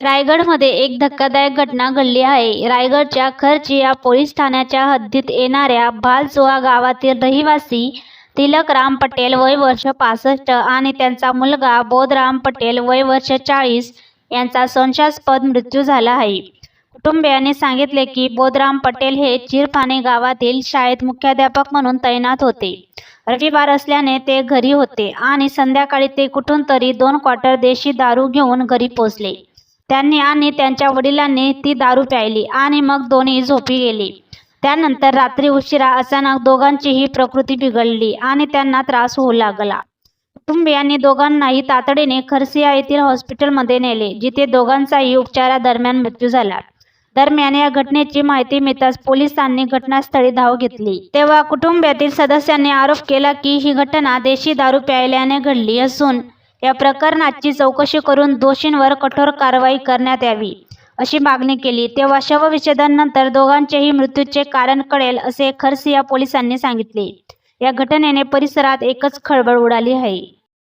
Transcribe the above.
रायगडमध्ये एक धक्कादायक घटना घडली आहे. रायगडच्या खर्ची या पोलीस ठाण्याच्या हद्दीत येणाऱ्या भालचुआ गावातील रहिवासी तिलकराम पटेल वय वर्ष पासष्ट आणि त्यांचा मुलगा बोधराम पटेल वय वर्ष चाळीस यांचा संशयास्पद मृत्यू झाला आहे. कुटुंबियांनी सांगितले की बोधराम पटेल हे चिरफाने गावातील शाळेत मुख्याध्यापक म्हणून तैनात होते. रविवार असल्याने ते घरी होते आणि संध्याकाळी ते कुठून तरी दोन क्वार्टर देशी दारू घेऊन घरी पोचले त्यांनी आणि त्यांच्या वडिलांनी ती दारू प्यायली आणि मग दोन्ही झोपी गेली. त्यानंतर रात्री उशिरा अचानक दोघांचीही प्रकृती बिघडली आणि त्यांना त्रास होऊ लागला. कुटुंबियांनी दोघांनाही तातडीने खरसिया येथील हॉस्पिटलमध्ये नेले जिथे दोघांचाही उपचारादरम्यान मृत्यू झाला. दरम्यान या घटनेची माहिती मिळताच पोलिसांनी घटनास्थळी धाव घेतली. तेव्हा कुटुंबातील सदस्यांनी आरोप केला की ही घटना देशी दारू प्यायल्याने घडली असून या प्रकरणाची चौकशी करून दोषींवर कठोर कारवाई करण्यात यावी अशी मागणी केली. तेव्हा शवविच्छेदनानंतर दोघांचेही मृत्यूचे कारण कळेल असे खरसिया पोलिसांनी सांगितले. या घटनेने परिसरात एकच खळबळ उडाली आहे.